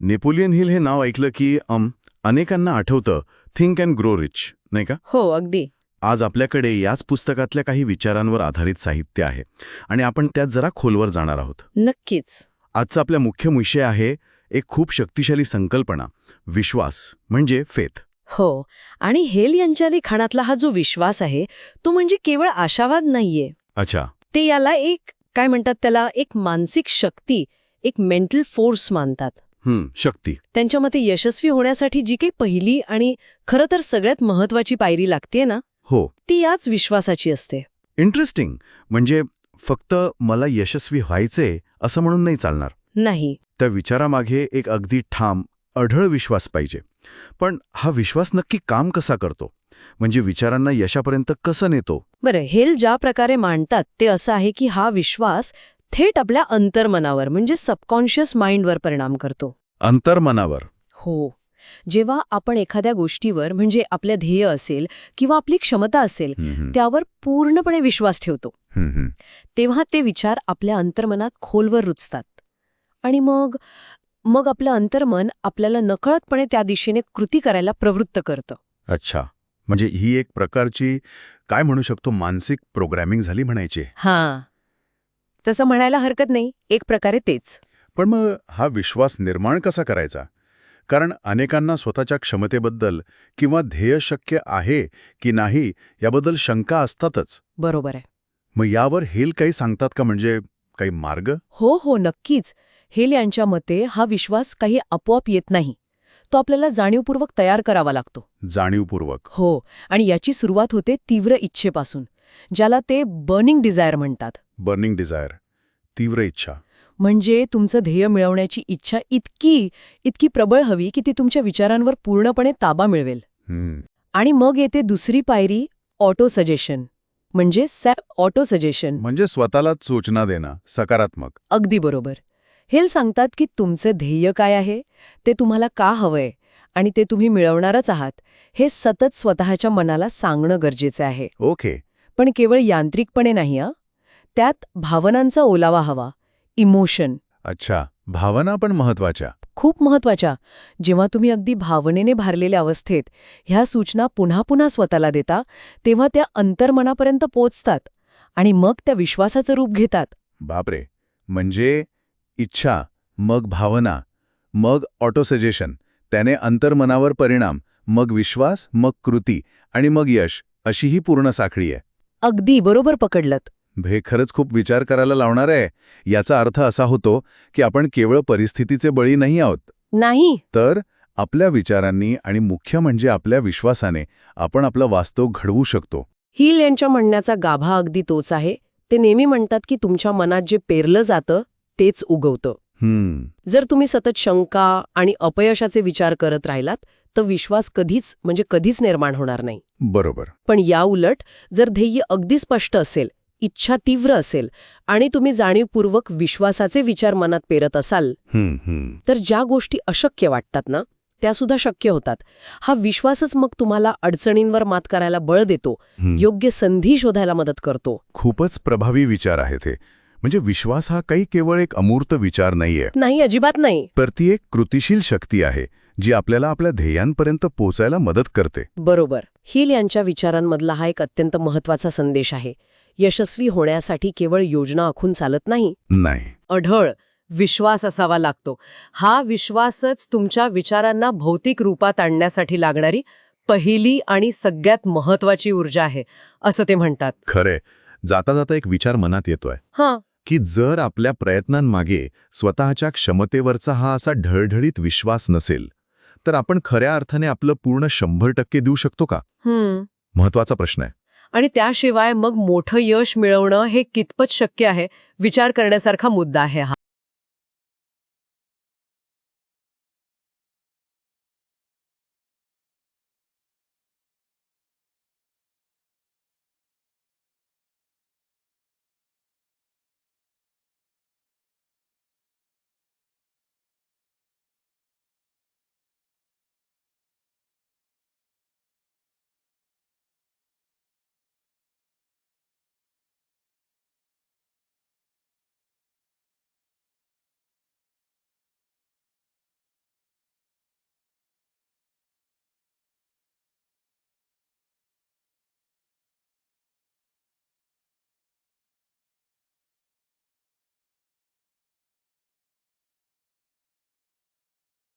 Napoleon Hill हे नाव ऐकलं की अम अनेकांना आठवतं थिंक अँड ग्रो रिच नाही का? हो अगदी. आज आपल्याकडे याच पुस्तकातल्या काही विचारांवर आधारित साहित्य आहे आणि आपण त्यात जरा खोलवर जाणार आहोत. नक्कीच. आजचा आपला मुख्य विषय आहे एक खूप शक्तिशाली संकल्पना विश्वास म्हणजे फेथ हो आणि हेल यांच्या लिखाणातला हा जो विश्वास आहे तो म्हणजे केवळ आशावाद नाहीये. अच्छा. ते याला एक काय म्हणतात त्याला एक मानसिक शक्ती एक मेंटल फोर्स मानतात. शक्ती. त्यांच्या मते यशस्वी होण्यासाठी जी काही पहिली आणि खरं तर सगळ्यात महत्वाची पायरी लागते ना हो. ती याच विश्वासाची असते. इंटरेस्टिंग म्हणजे फक्त मला यशस्वी व्हायचे असं म्हणून नाही चालणार. नाही. त्या विचारामागे एक अगदी ठाम अढळ विश्वास पाहिजे. पण हा विश्वास नक्की काम कसा करतो? म्हणजे विचारांना यशापर्यंत कसं नेतो? बरं हेल ज्या प्रकारे मांडतात ते असं आहे की हा विश्वास थेट आपल्या अंतर्मनावर म्हणजे सबकॉन्शियस माइंडवर परिणाम करतो. अंतर्मनावर. हो. जेव्हा आपण एखाद्या गोष्टीवर म्हणजे आपल्या ध्येय असेल किंवा आपली क्षमता असेल त्यावर पूर्णपणे विश्वास ठेवतो. तेव्हा ते विचार आपल्या अंतर्मनात खोलवर रुजतात आणि मग मग आपलं अंतर्मन आपल्याला नकळतपणे त्या दिशेने कृती करायला प्रवृत्त करतं. अच्छा. म्हणजे ही एक प्रकारची काय म्हणू शकतो मानसिक प्रोग्रॅमिंग झाली म्हणायची. हां. तसं म्हणायला हरकत नाही. एक प्रकारे तेच. पण मग हा विश्वास निर्माण कसा करायचा? कारण अनेकांना स्वतःच्या क्षमतेबद्दल किंवा ध्येय शक्य आहे की नाही याबद्दल शंका असतातच. बरोबर आहे. मग यावर हेल काही सांगतात का? म्हणजे काही मार्ग? हो हो नक्कीच. हेल यांच्या मते हा विश्वास काही आपोआप येत नाही. तो आपल्याला जाणीवपूर्वक तयार करावा लागतो. जाणीवपूर्वक. हो आणि याची सुरुवात होते तीव्र इच्छेपासून ज्याला ते बर्निंग डिझायर म्हणतात. बर्निंग डिझायर तीव्र इच्छा. म्हणजे तुमचं ध्येय मिळवण्याची इच्छा इतकी इतकी प्रबळ हवी की ती तुमच्या विचारांवर पूर्णपणे ताबा मिळवेल. आणि मग येते दुसरी पायरी ऑटो सजेशन म्हणजे सॅप ऑटो सजेशन म्हणजे स्वतःलाच सूचना देणं सकारात्मक. अगदी बरोबर. हेल सांगतात की तुमचं ध्येय काय आहे? ते तुम्हाला का हवंय? आणि ते तुम्ही मिळवणारच आहात. हे सतत स्वतःच्या मनाला सांगणं गरजेचं आहे. ओके. पण केवळ यांत्रिकपणे नाही हं? त्यात भावनांचा ओलावा हवा. इमोशन अच्छा भावना पण महत्त्वाच्या खूप महत्त्वाच्या जेव्हा तुम्ही अगदी भावनेने भारलेल्या अवस्थेत ह्या सूचना पुन्हा पुन्हा स्वतःला देता तेव्हा त्या अंतर्मनापर्यंत पोचतात आणि मग त्या विश्वासाचं रूप घेतात. बापरे. म्हणजे इच्छा मग भावना मग ऑटोसजेशन त्याने अंतर्मनावर परिणाम मग विश्वास मग कृती आणि मग यश अशी ही पूर्ण साखळी आहे. अगदी बरोबर पकडलत. हे खरंच खूप विचार करायला लावणार आहे. याचा अर्थ असा होतो की आपण केवळ परिस्थितीचे बळी नाही आहोत. नाही. तर आपल्या विचारांनी आणि मुख्य म्हणजे आपल्या विश्वासाने आपण आपलं वास्तव घडवू शकतो. हिल यांच्या म्हणण्याचा गाभा अगदी तोच आहे. ते नेहमी म्हणतात की तुमच्या मनात जे पेरलं जातं तेच उगवतं. जर तुम्ही सतत शंका आणि अपयशाचे विचार करत राहिलात तर विश्वास कधीच म्हणजे कधीच निर्माण होणार नाही. बरोबर. पण या उलट जर ध्येय अगदी स्पष्ट असेल इच्छा तीव्र असेल आणि तुम्ही जाणीवपूर्वक विश्वासाचे विचार मनात पेरत असाल हम्म हम्म. तर ज्या गोष्टी अशक्य वाटतात ना त्या सुद्धा शक्य होतात. हा विश्वासच मग तुम्हाला अडचणींवर मात करायला बळ देतो. योग्य संधी शोधायला मदत करतो. खूपच प्रभावी विचार आहे ते म्हणजे विश्वास हा काही केवळ एक अमूर्त विचार नाहीये. नाही अजिबात नाही. तर ती एक कृतिशील शक्ती आहे जी आपल्याला आपल्या ध्येयांपर्यंत पोहोचायला मदत करते. बरोबर. हिल यांच्या विचारांमधला हा एक अत्यंत महत्त्वाचा संदेश आहे. यशस्वी होण्यासाठी केवळ योजना आखून चालत नाही. नाही. अढळ विश्वास असावा लागतो. हा विश्वासच तुमच्या विचारांना भौतिक रूपात आणण्यासाठी लागणारी पहिली आणि सगळ्यात महत्वाची ऊर्जा आहे असं ते म्हणतात. खरे जाता जाता एक विचार मनात येतोय. हां. की जर आपल्या प्रयत्नांमागे स्वतःच्या क्षमतेवरचा हा असा ढळढळीत विश्वास नसेल तर आपण खऱ्या अर्थाने आपलं पूर्ण शंभर टक्के देऊ शकतो का? महत्त्वाचा प्रश्न आहे. आणि त्याशिवाय मग मोठं यश मिळवणं हे कितपत शक्य आहे? विचार करण्यासारखा मुद्दा आहे हा.